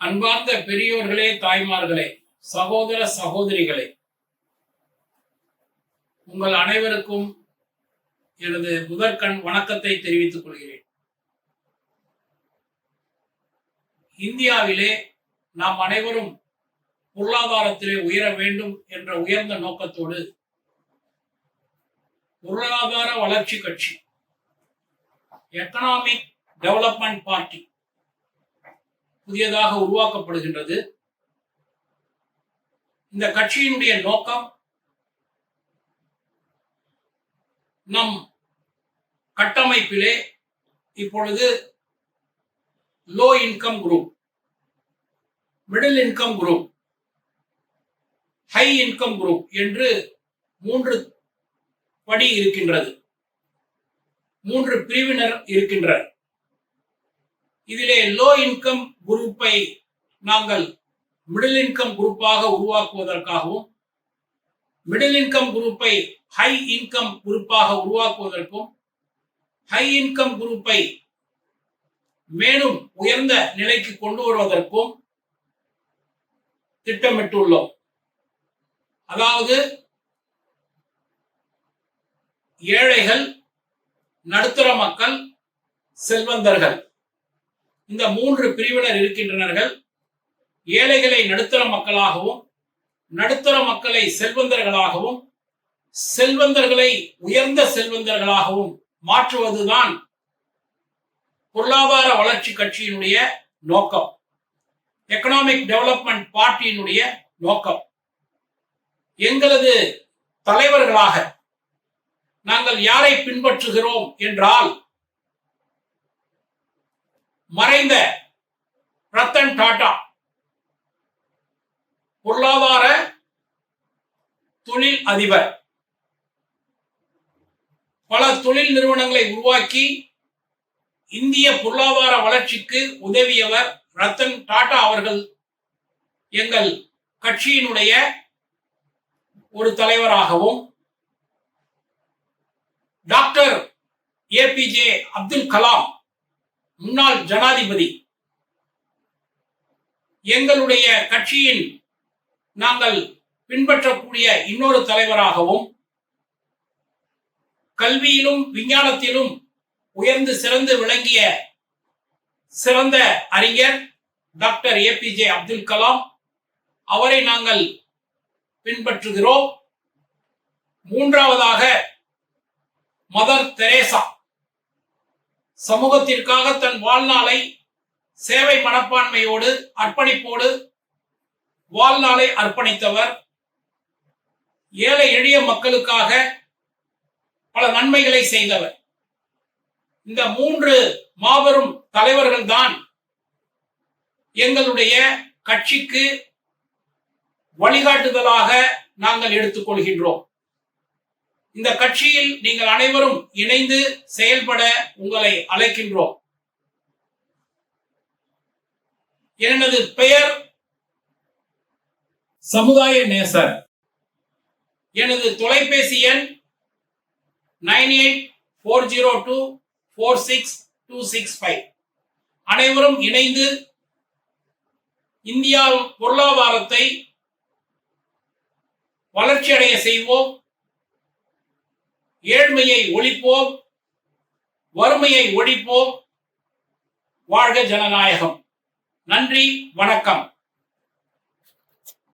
அன்பார்ந்த பெரியோர்களே தாய்மார்களே சகோதர சகோதரிகளே உங்கள் அனைவருக்கும் எனது முதற்கண் வணக்கத்தை தெரிவித்துக் கொள்கிறேன். இந்தியாவிலே நாம் அனைவரும் பொருளாதாரத்திலே உயர வேண்டும் என்ற உயர்ந்த நோக்கத்தோடு பொருளாதார வளர்ச்சி கட்சி எக்கனாமிக் டெவலப்மெண்ட் பார்ட்டி புதியதாக உருவாக்கப்படுகின்றது. இந்த கட்சியினுடைய நோக்கம் நம் கட்டமைப்பிலே இப்பொழுது low income group middle income group high income group என்று மூன்று படி இருக்கின்றது. மூன்று பிரிவினர் இருக்கின்றனர். இதிலே லோ இன்கம் குரூப்பை நாங்கள் மிடில் இன்கம் குரூப்பாக உருவாக்குவதற்காகவும் மிடில் இன்கம் குரூப்பை ஹை இன்கம் குரூப்பாக உருவாக்குவதற்கும் ஹை இன்கம் குரூப்பை மேலும் உயர்ந்த நிலைக்கு கொண்டு வருவதற்கும் திட்டமிட்டுள்ளோம். அதாவது ஏழைகள் நடுத்தர மக்கள் செல்வந்தர்கள். இந்த மூன்று பிரிவினர் இருக்கின்றனர்கள். ஏழைகளை நடுத்தர மக்களாகவும் நடுத்தர மக்களை செல்வந்தர்களாகவும் செல்வந்தர்களை உயர்ந்த செல்வந்தர்களாகவும் மாற்றுவதுதான் பொருளாதார வளர்ச்சி கட்சியினுடைய நோக்கம். எக்கனாமிக் டெவலப்மெண்ட் பார்ட்டியினுடைய நோக்கம். எங்களது தலைவர்களாக நாங்கள் யாரை பின்பற்றுகிறோம் என்றால் மறைந்த ரத்தன் டாடா பொருளாதார தொழில் அதிபர். பல தொழில் நிறுவனங்களை உருவாக்கி இந்திய பொருளாதார வளர்ச்சிக்கு உதவியவர் ரத்தன் டாடா அவர்கள். எங்கள் கட்சியினுடைய ஒரு தலைவராகவும் டாக்டர் ஏபிஜே அப்துல் கலாம் முன்னாள் ஜனாதிபதி. எங்களுடைய கட்சியின் நாங்கள் பின்பற்றக்கூடிய இன்னொரு தலைவராகவும் கல்வியிலும் விஞ்ஞானத்திலும் உயர்ந்து சிறந்து விளங்கிய சிறந்த அறிஞர் doctor A PJ Abdul Kalam. அவரை நாங்கள் பின்பற்றுகிறோம். மூன்றாவதாக மதர் தெரேசா. சமூகத்திற்காக தன் வாழ்நாளை சேவை மனப்பான்மையோடு அர்ப்பணிப்போடு வாழ்நாளை அர்ப்பணித்தவர். ஏழை எளிய மக்களுக்காக பல நன்மைகளை செய்தவர். இந்த மூன்று மாபெரும் தலைவர்கள் தான் எங்களுடைய கட்சிக்கு வழிகாட்டுதலாக நாங்கள் எடுத்துக்கொள்கின்றோம். இந்த கட்சியில் நீங்கள் அனைவரும் இணைந்து செயல்பட உங்களை அழைக்கின்றோம். எனது பெயர்? சமுதாய நேசர். எனது தொலைபேசி எண் nine eight four zero two four six two six five. அனைவரும் இணைந்து இந்தியா பொருளாதாரத்தை வளர்ச்சியடைய செய்வோம். ஏழ்மையை ஒழிப்போம் வறுமையை ஒழிப்போம். வாழ்க ஜனநாயகம். நன்றி வணக்கம்.